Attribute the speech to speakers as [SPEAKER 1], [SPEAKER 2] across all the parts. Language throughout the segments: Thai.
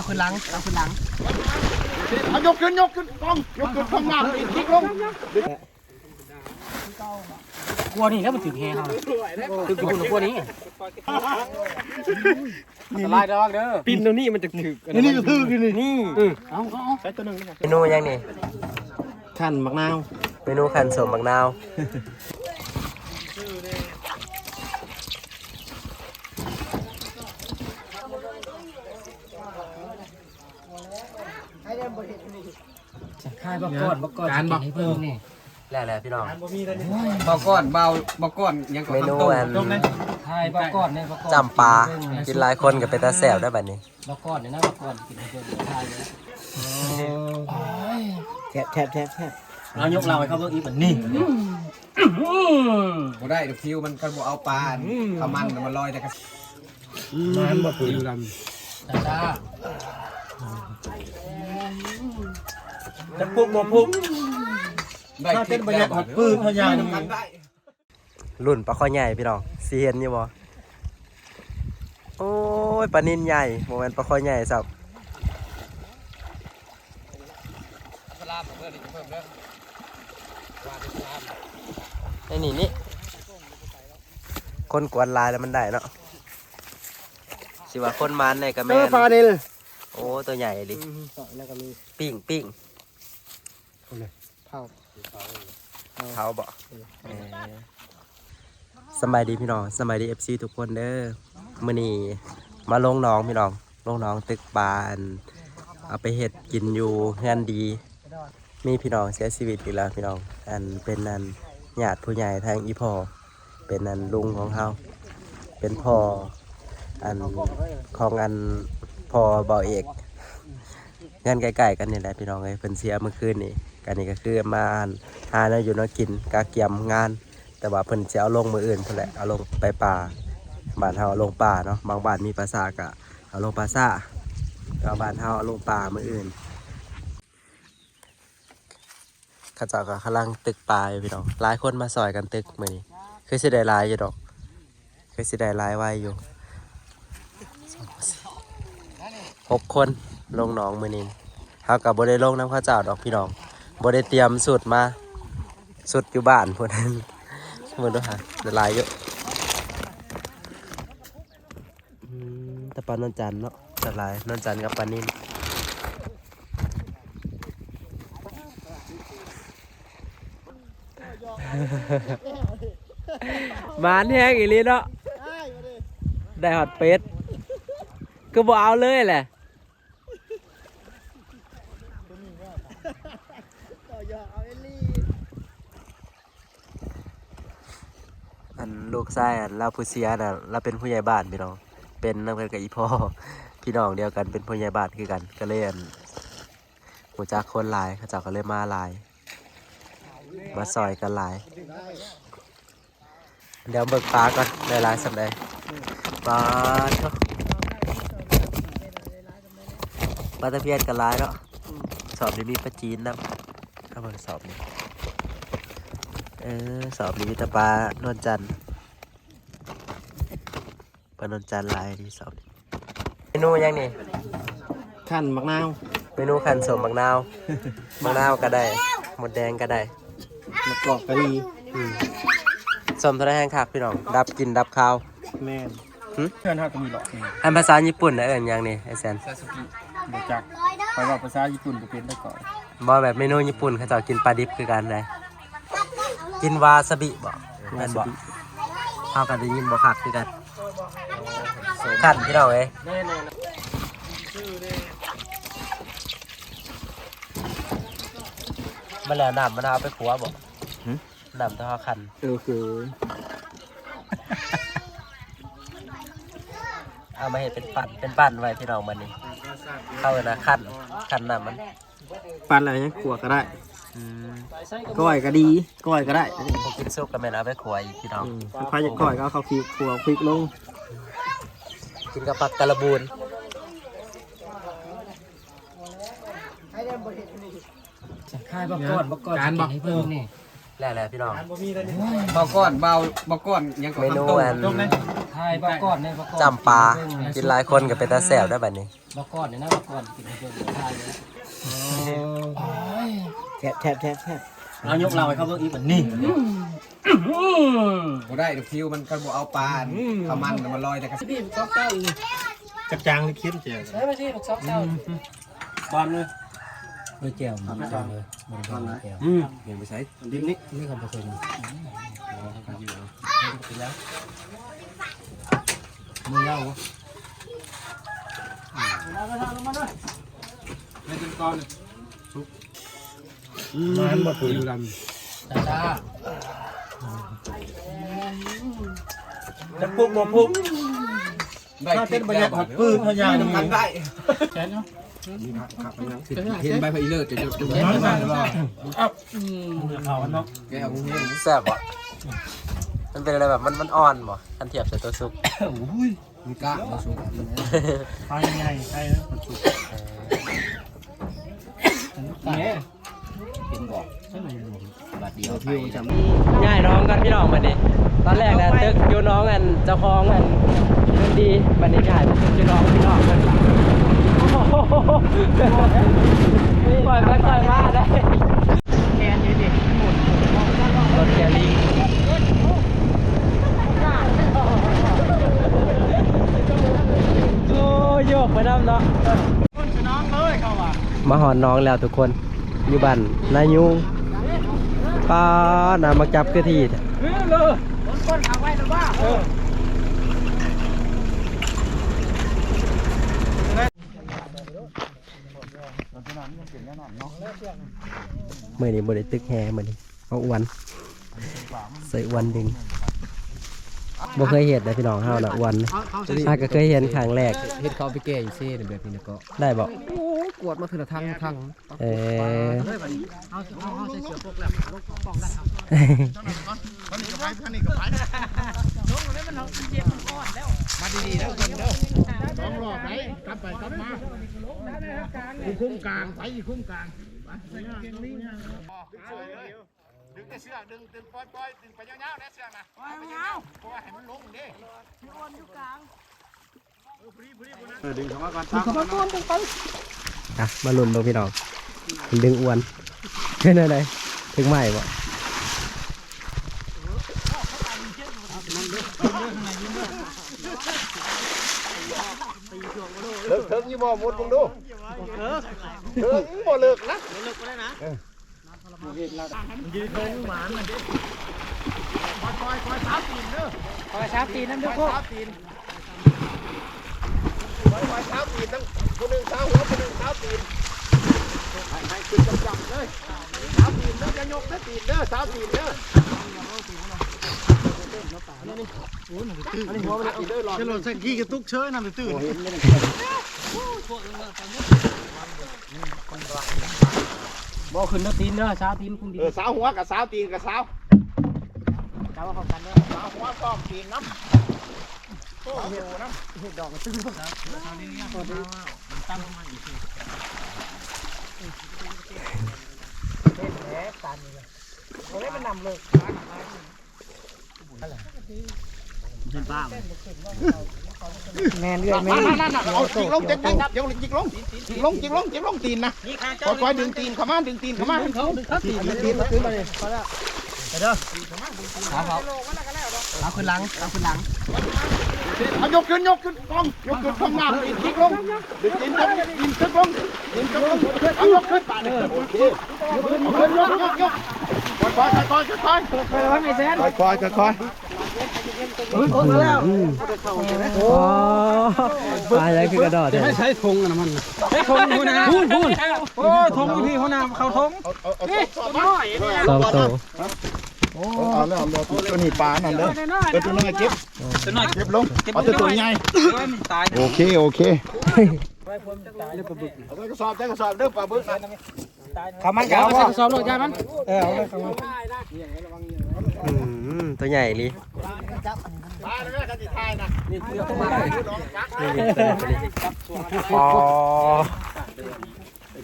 [SPEAKER 1] เอาขึ้นหลังเอาขึ้นหลัง
[SPEAKER 2] เอายกขึ้นยกขึ้นกล้องยกขึ้นข้างหน้าอีกคลิกลง
[SPEAKER 1] กลัวนี่แล้วมันถึงแฮเขาถึงกูกลัวนี้อันตรายดอกเด้อ
[SPEAKER 3] ปีนตรงนี้มันจะถึก
[SPEAKER 2] นี่นี่ก็คือนี่นี่
[SPEAKER 1] เอาเอา
[SPEAKER 2] ใช้ตัวหนึ่ง
[SPEAKER 4] เมนูยังนี่
[SPEAKER 3] ขั้นมักนาว
[SPEAKER 4] เมนูขันสมบักนาว
[SPEAKER 1] ค่ายบอกก่อนบอกก่อนการบอกให้เพิ่มนี่
[SPEAKER 4] แล้วแหละพี่น้อง
[SPEAKER 3] บอกก่อนเบาบอกก่อนยังก่อน
[SPEAKER 4] เมนูอัน
[SPEAKER 1] ค่ายบอกก่อนเนี่ยบอกก่อน
[SPEAKER 4] จำปลากินหลายคนกับเป็นตาแสบได้แบบนี้
[SPEAKER 1] บอกก่อนเนี่ยนะบอกก่อนกินให้เพิ่มค่ายเลย
[SPEAKER 3] แทบแทบแทบแทบ
[SPEAKER 1] เรายกเราให้เขาเบิ่งอีกแบบนี้
[SPEAKER 3] บ่ได้ดอกคิวมันก็บ่เอาปลาทำมันมันลอยแต่กระ
[SPEAKER 2] มันบ่ปืน
[SPEAKER 1] ดาดา
[SPEAKER 2] จะปุกบ่ปุก
[SPEAKER 3] ได้
[SPEAKER 2] ถ้าเป็นบรรยากาศปืนพยาน
[SPEAKER 3] มันได้
[SPEAKER 4] รุ่นปลาข้อใหญ่พี่น้องสีเห็นอยู่บ่โอ้ยปลานินใหญ่โมเมนปลาข้อใหญ่สับไอ้นี่นี่คนกวนลายแล้วมันได้เนาะสิว่าคนมันในกระแม
[SPEAKER 2] เออนปลาเนี่ย
[SPEAKER 4] โอ้ตัวใหญ่ดิ
[SPEAKER 2] แล้วก็มี
[SPEAKER 4] ปิ้งปิ้ง
[SPEAKER 2] เผา
[SPEAKER 4] เท้าบ่เออสำบายดีพี่น้องสำบายดีเอฟซีทุกคนเด้อมื้อนี้มาลงหน้องพี่น้องลงหน้องตึกบานเอาไปเห็ดกินอยู่งานดี มีพี่น้องเสียชีวิตอีกแล้วพี่น้อง อันเป็นนันญาติผู้ใหญ่ทางอีพ่อเป็นนันลุงของเฮาเป็นพ่ออันของอันพ่อเบาเอกงานใกล้ๆกันนี่แหละพี่น้องเอ้ยเพิ่นเสียเมื่อคืนนี่ กันนี่ก็คือมาหาเนาอยู่เนากินกาเกียมงาน แต่ว่าเพิ่นจะเอาลงมืออื่นเพิ่นแหละเอาลงไปป่าบ้านเฮาเอาลงป่าเนาะบางบ้านมีปลาซากะเอาลงปลาซ่าเอาบ้านเฮาเอาลงป่ามืออื่นข้าเจ้าก็กำลังตึกปลาอยู่พี่น้องหลายคนมาซอยกันตึกมือนี้คือสิได้ลายอยู่ดอกคือสิได้ลายไว้อยู่หกคนลงหนองมือนี้เฮากับบ่ได้ลงน้ำข้าวเจ้าดอกพี่น้อง บ่ได้เตรียมสุดมา สุดอยู่บ้านพวกนั้นมือด้วยฮะได้หลายอยู่อืมแต่ปลานนจันเนาะแต่หลายนนจันกับปลานิ่มมานแห้งอีลีเนาะได้ฮอตเป็ดก็บ่เอาเลยแหละอันลู กชายเราผู้เสียน่ะเราเป็นผู้ใหญ่บ้านพี่น้อง เป็นนักเรียนกับอีพ่อพี่น้องเดียวกันเป็นผู้ใหญ่บ้านคือกันก็เลยหูจักคนหลายเขาเจ้าก็เลยมาหลาย มาซอยกันหลาย เดี๋ยวเบิกปลาก่อนได้หลายสำได้ปลาเนาะปลาตะเพียนกันหลายเนาะสอบนี้มีปลาจีนนะถ้าเบิกสอบนี้เออสอบนี้มีต่ปลานวลจันทร์ ปลานวลจันทร์หลายดีสอบนี้เมนูยังนี่
[SPEAKER 3] ขั้นมักนาว
[SPEAKER 4] เมนูขันสมบักนาวมะนาวก็ได้หมดแดงก็ได้
[SPEAKER 3] มะกอกกะดี
[SPEAKER 4] สมทะเลแห้งคักพี่น้อง ดับกินดับข้าว
[SPEAKER 3] แม่น
[SPEAKER 4] หึ
[SPEAKER 3] เพื่อนเฮาก็มีหรอก
[SPEAKER 4] อันภาษาญี่ปุ่นนะเอิญยังนี่ไอแซน
[SPEAKER 3] ซาสุกิบ่จักไปว่าภาษาญี่ปุ่นบ่เป็นได้ก่อน
[SPEAKER 4] บอแบบเมนูญี่ปุ่นเขาจะกินปลาดิบคือกันเลยกินวาซาบิบอกแม่นบอกเขากันได้ยินบอกคักคือกัน ขันพี่น้องเอ้ยมันแล้วน้ำมันเอาไปขัวบอกน้ำต้องเอาขัน
[SPEAKER 3] เออคือ
[SPEAKER 4] เอามาเห็ดเป็นปั่นเป็นปั่นไว้พี่น้องมันนี่เข้าเลยนะขันขันน้ำมัน
[SPEAKER 3] ปั่นอะไรยังขัวก็ได้ก้อยก็ดีก้อยก็ได้
[SPEAKER 4] พอกินซุปก็แม่เอาไปขัวอีกพี่น้อง
[SPEAKER 3] ถ้าใครจะก้อยก็เอาข้าวพริกขัวพริกลง
[SPEAKER 4] กินกับผักกะละบูน
[SPEAKER 1] ค่ายบอกก่อนบอกก่อนกินให้เพิ่มนี่
[SPEAKER 4] แล้วแหละพี่น้อง
[SPEAKER 3] บอกก่อนเบาบอกก่อนยังก่อน
[SPEAKER 4] เมนูอัน
[SPEAKER 1] ค่ายถ่ายบอกก่อนเนี่ยบอกก่อน
[SPEAKER 4] จำปลากินหลายคนก็เป็นตาแสบได้แบบนี้
[SPEAKER 1] บอกก่อนเนี่ยนะบอกก่อนกินเพื่อนถ่ายเลย
[SPEAKER 2] แทบแทบแทบแทบ
[SPEAKER 1] เรายกเราไปเข้าเรื่องอีกแบบนี้
[SPEAKER 5] บ่ได้ดอกคิวมันก็บ่เอาปลาเขามันมันลอยแต่กระ
[SPEAKER 1] พี่ซอกเต้าอีก
[SPEAKER 3] กระจางนี่เข้มเจียว
[SPEAKER 1] ใช่ไหมพี่ซอกเต้า
[SPEAKER 3] บอลเลย
[SPEAKER 1] เฮ้ยแก้วมันเลยมันเลยแก้ว
[SPEAKER 3] อืม
[SPEAKER 5] เห็นไปใช้
[SPEAKER 3] ดินนี่
[SPEAKER 1] นี่คำผสมมือเล่า
[SPEAKER 3] ไม่จนก้อนมันมาปุ๋ยด
[SPEAKER 1] จ้าจ้า
[SPEAKER 3] จะปุ๊บบ่ปุ๊บ
[SPEAKER 5] ได้
[SPEAKER 3] ถ้าเป็นบรรยากาศปืนพยาน
[SPEAKER 5] มันได้
[SPEAKER 3] แขนเนาะ
[SPEAKER 5] เห็นใบพะอีเลิศจะจะจะ
[SPEAKER 3] น้อยมากเลยอ้าวเอาเนาะ
[SPEAKER 5] แกเอาเงี้ย
[SPEAKER 4] แซ่บบ่มันเป็นอะไรแบบมันมันอ่อนบ่คันเทียบใส่ตัวซุป
[SPEAKER 5] มันกล้ามาสูง
[SPEAKER 3] ไปยังไงไปนะมันสุก
[SPEAKER 1] เนี่ยเป็นบอก เดียวไปจ
[SPEAKER 4] ง่ายน้องกันพี่น้องบัดนี้ตอนแรกนะตึกอยู่น้องอันเจ้าของอันเงินดีบัดนี้กายเป็นอยู่น้องพี่น้องกันปล่อยไปปล่อยมาได้แคนอยู่ดิรถแกลิงโอ้โยกไปน้ำเนาะมาหอนน้องแล้วทุกคนอยู่บ้านนายุง ป้านามาจับคือที่เมื่อนี้บริตึกแฮมื่อนี้เอาอ้วนใส่อ้วนดึงบ่เคยเห็นนะพี่น้องเฮานะอ้วนถ้าก็เคยเห็นครั้งแรก
[SPEAKER 1] เฮ็ดเขาไปแก้อีเซ่แบบนี้ก็
[SPEAKER 4] ได้บ่
[SPEAKER 1] กวดมาทีละทั้งทั้ง
[SPEAKER 4] เออ
[SPEAKER 1] เอาเอาเอาใส่เสื้อพวกแล้ว
[SPEAKER 2] มันนี่ก็ไปมันนี่ก็ไปมาดีๆแล้วคนเด้อสองรอบไหนกลับไปกลับมาอยู่คุ้มกลางไปอยู่คุ้มกลางไปดึงแต่เชือกดึงดึงปล่อยปล่อยดึงไปยาวๆนะเชือกนะปล่อยยาวเพราะว่าให้มันลงดิดึงเข้ามาก่อนดึงเข้ามาก่อน
[SPEAKER 4] อะมาลุ้นดูพี่น้องดึงอ้วนเป็นอะไรถึงใหม่บ่
[SPEAKER 2] เลิกเถิงยี่บ่หมดมึงดูเถิงบ่เลิกนะคอยคอยคอยสามตีนเด้อ
[SPEAKER 1] คอยชับตีนั่นทุกคน
[SPEAKER 2] สามตีนคอยคอยสามตีน ทั้งคนหนึ่งสาหัวคนหนึ่งสาตีนให้ให้ขึ้นจับๆเลยสามตีนเด้อจะยกเด้อตีนเด้อสามตีนเด้ออันนี้หัวมันตีนเด้อหลอด
[SPEAKER 3] จะหล่นสักกี้กระตุกเชยนั่นตื่น
[SPEAKER 1] บ่ขึ้นแล้วตีนเด้อช้าตีนคุณดี
[SPEAKER 2] เออสาวหัวกับสาวตีนกับสาว
[SPEAKER 1] เจ้าเขากันเด้อ
[SPEAKER 2] สาวหัวซ้อมตีนน้ำ โอ้โหน้ำ
[SPEAKER 1] แม่เรื่อย
[SPEAKER 2] มามามาเอาจิกลงจิกลงจิกลงจิกลงจิกลงจิกลงจิกลงตีนนะค่อยๆดึงตีนเข้ามาดึงตีนเข้ามา
[SPEAKER 1] เขาเขาตีนตีนขึ้นมาเลยพอแล้วไปเด้อเอาเขาเอาขึ้นหลังเอาขึ้นหลัง
[SPEAKER 2] เอายกขึ้นยกขึ้นกองยกขึ้นข้างหน้าตีนจิกลงดึงตีนลงตีนจิกลงตีนจิกลงเอายกขึ้นป่าเนี่ยโอเคยกขึ้นยกยกยกค่อยค่อยค่อยๆ
[SPEAKER 1] ไปแล้วไงแซน
[SPEAKER 2] ค่อยค่อย
[SPEAKER 1] โอ้ยแล้ว
[SPEAKER 4] โอ้ปลาอะไรคือกระโดดเลย
[SPEAKER 3] ให้ใช้ธงนะมันใช้ธงหัวหน้าพูนพูนโอ้ธงพี่หัวหน้าเขาธง
[SPEAKER 2] ๆเอาเอาเอาสอบมา
[SPEAKER 4] สองตัว
[SPEAKER 2] เอาแล้วเอาตัวนี้ปลานั่นเด้อตัวตัวนึงเก็บตัวน้อยเก็บลงเอาตัวตัวใหญ่โอเคโอเคเอาไปกระสอบได้กระสอบเด้อปลาบึก
[SPEAKER 1] ขามันเอาใส่กระสอบรถยามันเออเอาเลยขามัน
[SPEAKER 4] อืมตัวใหญ่เลย
[SPEAKER 2] ปลาเลยกันที่ท้ายนะ
[SPEAKER 1] นี่เลือกมา
[SPEAKER 4] อ๋อ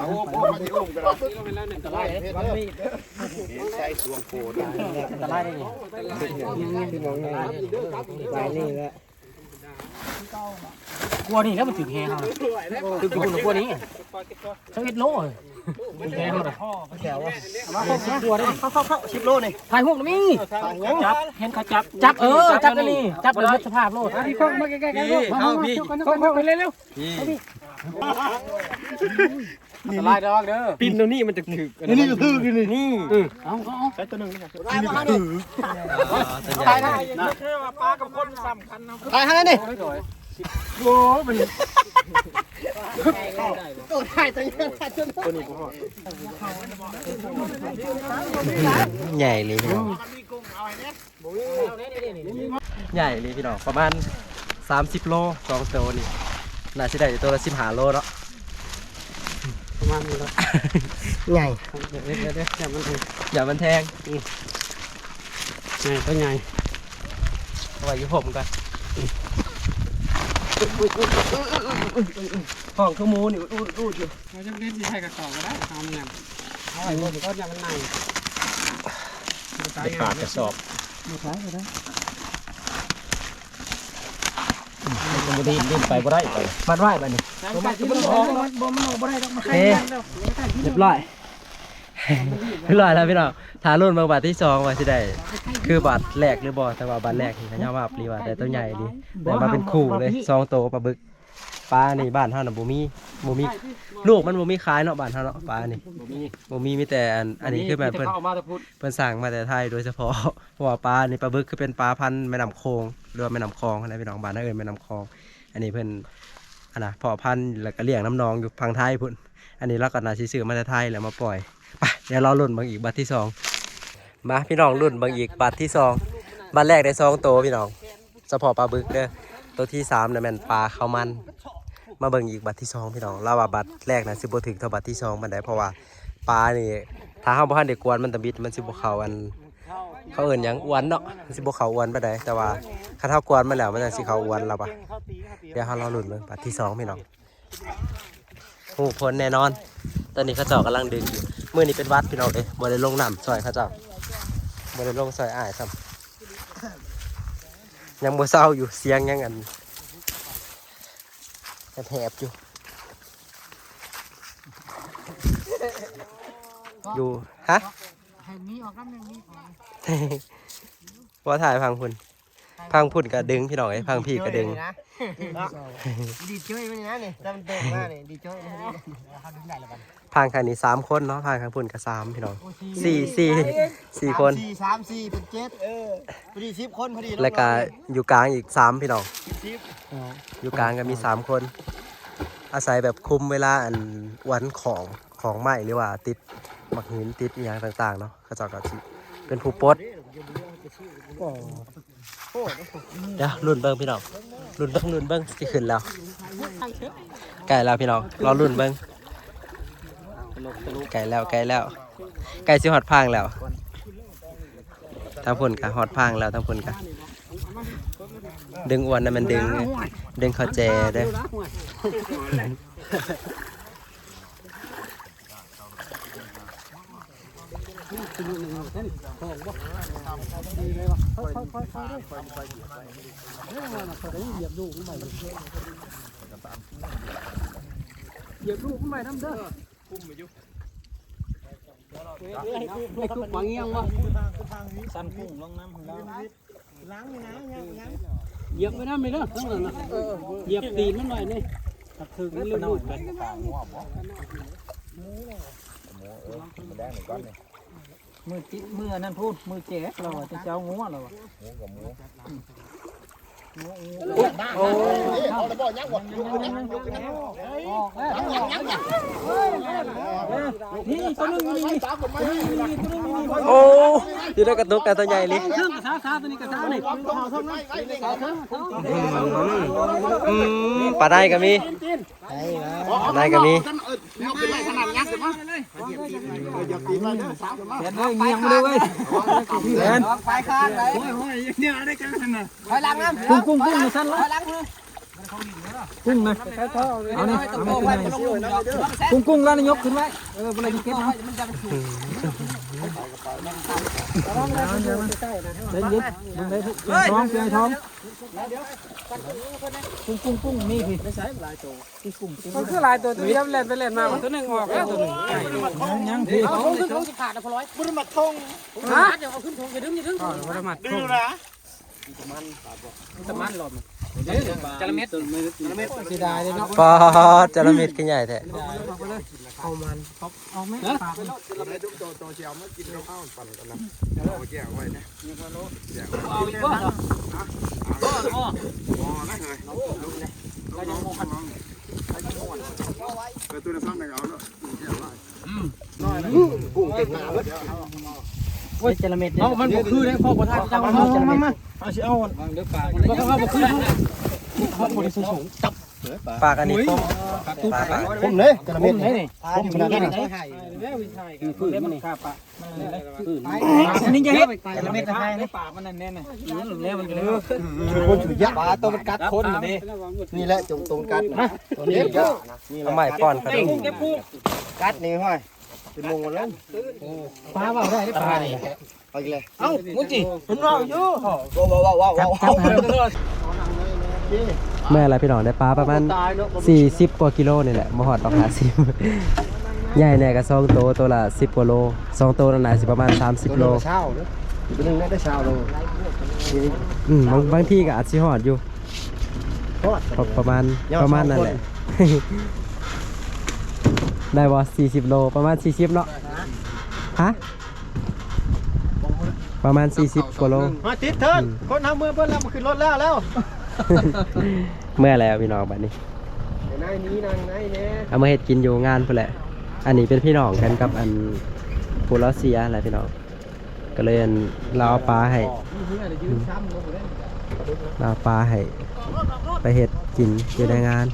[SPEAKER 2] เอาพวกมาที่อุ้มกันเลยใส่สวงโคด
[SPEAKER 1] อันตรายได้นี่ไปนี่แหละ
[SPEAKER 3] กลัวนี่แล้วมันถึงแฮเขาถึงคุณกลัวนี้สังเกตโลเลยแฮเขาเลยแถวว่ามากลัวได้
[SPEAKER 1] เข้าเข้าเข้าสิบโลนี่
[SPEAKER 3] ถ่ายหูนี่จับเห็นเขาจับจับเออจับกันนี่จับเลยสภาพโลดพี่ข้องมาใกล้ๆกันเข้าพี่ข้องเข้าไปเร็วๆ สไลด์ดอกเด้อ
[SPEAKER 1] ปินตรงนี้มันจะถึก
[SPEAKER 2] นี่นี่คือนี่นี่
[SPEAKER 3] นี่เอาเอา
[SPEAKER 1] ใช้ตัวหนึ่งนะครับ
[SPEAKER 4] ตัวใหญ่
[SPEAKER 3] ถ่ายได้แค่ว่าปลากับคนสำคัญนะ
[SPEAKER 1] ตายฮะนี่
[SPEAKER 3] โอ้เป็น
[SPEAKER 1] ตัวถ่ายตัวนี้ถ่ายตัวนี้
[SPEAKER 4] ใหญ่เลยพี่น้องใหญ่เลยพี่น้องประมาณ30โลสองตัวนี่น่าจะได้ตัวละ15โลเนาะ
[SPEAKER 3] ประ มาณนี้แล้ว
[SPEAKER 1] ใหญ่
[SPEAKER 3] เดี๋ยวเดี๋ยวเดี๋ยวอย่ามันถึง
[SPEAKER 4] อย่ามันแทง
[SPEAKER 3] ใหญ่ตัวใหญ่
[SPEAKER 4] เอาไว้อยุผมก่อนห้องขโมูนี่อูดอูดอยู่
[SPEAKER 3] เราจะเล่นที่ไทยกับต่อก็ได้ทำงานเอาไว้บนก็อย่ามันใน
[SPEAKER 5] ปากกระสอบ
[SPEAKER 3] มันบ่ดีดิ้นไปบ่ได้ไป
[SPEAKER 4] มัดไว้บัดนี้
[SPEAKER 3] มันมันออกบ่มันออกบ่ได้ต้องมา
[SPEAKER 4] เฮ้เรียบร้อยเรียบร้อยแล้วพี่น้องถ้ารุ่นเบางบาทที่สองว่าสิได้คือบาทแรกหรือบ่แต่ว่าบาทแรกนี่เขาเนาว่าปลีว่าแต่ตัวใหญ่ดีแต่มาเป็นคู่เลยสองโตวปลาบึก ปลานี่บ้านเฮาน่ะบ่มีบ่มีลูกมันบ่มีขายเนาะบ้านเฮาเนาะปลานี่บ่มีมีแต่อันอันนี้คือแบบเพิ่น
[SPEAKER 3] เข้ามาจะพูด
[SPEAKER 4] เพิ่นสั่งมาแต่ไทยโดยเฉพาะเพราะว่าปลานี่ปลาบึกคือเป็นปลาพันธุ์แม่น้ำโขงหรือว่าแม่น้ำคลองอะไรพี่น้องบ้านนั่นเอิ้นแม่น้ำคลอง อันนี้เพิ่นอันน่ะเพาะพันธุ์แล้วก็เลี้ยงน้ำนองอยู่พังไทยพุ่นอันนี้เราก็น่าสิซื้อมาแต่ไทยแล้วมาปล่อยไปเดี๋ยวเราลุ้นเบางอีกบัตรที่สองมาพี่น้องลุ้นเบางอีกบัตรที่สองบัตรแรกได้สองตัวพี่น้องเฉพาะปลาบึกเด้อตัวที่สามเนี่ยแม่นปลาข้าวมัน มาเบิ่งอีกบัตรที่สองพี่น้องเราว่าบัตรแรกนะสิบ่ถึงเท่าบัตรที่สองมันได้เพราะว่าปลานี่ถ้าเฮาบ่ทันได้กกวนมันตะบิดมันสิบ่เขาอัน เขาเอินหยังอ้วนเนาะมันสิบ่เขาอ้วนปานใดแต่ว่าคันเฮากวนมันแล้วมันจะสิเขาอ้วนแล้วปะเดี๋ยวเฮาเรอลุ้นเบิ่งบัตรที่สองพี่น้องฮู้ผลแน่นอน ตอนนี้เขาเจ้ากำลังดึงอยู่มื้อนี้เป็นวัดพี่น้องเด้บ่ได้ลงน้ำซอยเขาเจ้าบ่ได้ลงซอยอ้ายซ้ำยังบ่เศร้าอยู่เสียงยังอัน แหบๆอยู่ อยู่ ฮะ
[SPEAKER 3] ให้มีออกน้ำหนึ่งมี
[SPEAKER 4] ว่าถ่ายพังพุ่น พังพุ่นก็ดึงพี่น้อยพังพี่ก็ดึง
[SPEAKER 1] ดีจ้อยมันนะนี่จำเติมมานี่ดีจ้อยนะ
[SPEAKER 4] พังคันนี้สามคนเนาะพังคันพุ่นก็สามพี่น้องสี่สี่สี่คน
[SPEAKER 1] สี่สามสี่เป็นเจ็ดเออพอดีสิบคนพอดี
[SPEAKER 4] แล้วก็อยู่กลางอีกสามพี่น้องอยู่กลางก็มีสามคน อาศัยแบบคุมเวลาอันวันของของใหม่หรือว่าติดหมักหินติดอหย่างต่างๆเนาะเขาเจ้าก็สิเป็นผู้ปลด เดี๋ยวรุ่นเบิ้งพี่น้องรุ่นเบิ้งรุ่นเบิ้งสิขึ้นแล้วใกล้แล้วพี่น้องรอรุ่นเบิ้งใกล้แล้วใกล้แล้วใกล้สิฮอดพังแล้วทางพุ่นกะฮอดพังแล้วทางพุ่นกะดึงอวนนะมันดึง ดึงเข้าแจเด้อ
[SPEAKER 3] เหยียบลูกขึ้นไปน้ำเด้อไม่คือหวังเงี้ยงวะสั่นพุ่งลงน้ำของเราล้างไม่น้ำเหยียบไม่น้ำไม่เด้อทั้งนั้นนะเหยียบตีนมันหน่อยนี่ถึงลืมลูกไป มือจิมือนั่นพูดมือแจ๊เราจะเจ้างัวเรา
[SPEAKER 2] โอ้ยเอาละบ่ยังบ่ยกขึ้นยังยกขึ้นยัง
[SPEAKER 3] ออกแล้ว
[SPEAKER 2] ยังยังยัง
[SPEAKER 3] นี่ตัวนึงนี่นี่
[SPEAKER 2] ตาคนมาให้
[SPEAKER 3] ตัวนึงนี่
[SPEAKER 4] โอ้อยู่ในกระตุกแต่ตัวใหญ่เลย
[SPEAKER 3] เครื่องกระทะคาตัวนี้กระทะนี่
[SPEAKER 4] อืมปลาได้ก็มีปลาได้ก็มี
[SPEAKER 2] ยกขึ้นเลยขนาดยักษ์ขึ้นมาอย่าตีมาเด้อสาวขึ้นมา
[SPEAKER 3] เห็นเลยเงียงมาเลยเว้ยเห็น
[SPEAKER 1] ไปคานไป
[SPEAKER 3] โอ้ยโอ้ยเนี่ยได้กันนะ
[SPEAKER 1] ไปล้างน้ำ
[SPEAKER 3] กุ้งกุ้งกุ้งมาสั้นแล้ว
[SPEAKER 1] ไปล้างมือ
[SPEAKER 3] กุ้งนะเอานี่กุ้งกุ้งแล้วนายกขึ้นไว้เออเวลาจะเก็บนะเย็นเย็นลงเลยท้องเปลือยท้องกุ้งกุ้งกุ้งนี่พี่ไม่ใช่ลายตัวกุ้งกุ้งมันคือลายตัวตัวเดียวเล่นไปเล่นมาตัวหนึ่งออกแล้วตัวหนึ่งยังพี่
[SPEAKER 1] เอาขึ้นทงสิขาดนะพอร้อย
[SPEAKER 2] บุรุษมาทง
[SPEAKER 1] ฮะเดี๋ยวเอาขึ้นทงอย่าดึงอย่าดึง
[SPEAKER 3] อ๋อวัดมัด
[SPEAKER 2] ดื้อนะ
[SPEAKER 3] ตะมันหลอมจระเม็ดจระเม็ดเสียดายเลยเนาะ
[SPEAKER 4] ปอดจระเม็ดขึ้นใหญ่แท้
[SPEAKER 3] เอามันเอาไหมปากไปแล้ว
[SPEAKER 2] ตัวตัวเชียวมากินข้าวปั่นกันนะโอ้แย่ไว้นะ
[SPEAKER 3] เอาอีกบ่
[SPEAKER 2] พอนะเฮ้ยเราน้องน้องน้องไปตัวละซ้ำหนึ่งเอาแล้วแย่ไว้น้อยนะกุ้งเก่งหนาเลย
[SPEAKER 3] โอ้ยจระเม็ดเอามันบ่คือได้พ่อบ่ทันจังมันจระเม็ด เอาสิเอาเดี๋ยวปากมันบ่บ่คือพ่อบ่ได้สูงจับ
[SPEAKER 4] ปากอันนี้คม
[SPEAKER 3] ปากตู้ปาก
[SPEAKER 2] ผมเลยกระเม็ด
[SPEAKER 3] ไหนนี่
[SPEAKER 2] ผมขนาดนั้น
[SPEAKER 3] แล้ววิชัยคือมันข้าปะอันนี้จะเฮ็ดจระเม็ดทายในปากมันนั่นแน่น่ะแล้วมันเลย
[SPEAKER 2] คือคนถือยักษ์
[SPEAKER 5] ปลาตัวมันกัดคนนี่
[SPEAKER 2] นี่แหละจงตรงกันนะตัวนี้ก็
[SPEAKER 4] เอาใหม่ป้อนกระดุม
[SPEAKER 3] เก็บกุ้ง
[SPEAKER 2] กัดนี่ห้อย เป็นมงกันแล้ว
[SPEAKER 3] ปลาว่าได้ได้ปลานี่
[SPEAKER 2] เอาอีกเลย
[SPEAKER 3] เอ้ามุจิมันว่าอยู่
[SPEAKER 2] ว้าวว้าวว้าวว้าว
[SPEAKER 4] แม่อะไรพี่น้องได้ปลาประมาณ40 กว่ากิโลนี่แหละมาหอดต้องหาซิมใหญ่แน่ก็สองโตวตัวละ10กว่าโลสองโตวนั่นน่าสิประมาณ 30 โล
[SPEAKER 2] เช้าเนาะตัวนึงได้เช้าโล
[SPEAKER 4] อืมบางบางที่ก็อาจสิหอดอยู่ประประมาณประมาณนั่นแหละ ได้บ่40 โลประมาณ 40 เนาะฮะประมาณ 40 กว่าโล
[SPEAKER 2] มาติดเทินคนทำเมื่อเพิ่นแล้วมาขึ้นรถแล้วแล้ว
[SPEAKER 4] เมื่อแล้วพี่น้องบัดนี้
[SPEAKER 2] นายนี้นางนายเนี่ย
[SPEAKER 4] เอามาเฮ็ดกินอยู่งานพุ่นแหละ อันนี้เป็นพี่น้องกันกับอันผู้รัสเซียแหละพี่น้องก็เลยอันเราเอาปลาให้เราเอาปลาให้ไปเฮ็ดกินอยู่ในงาน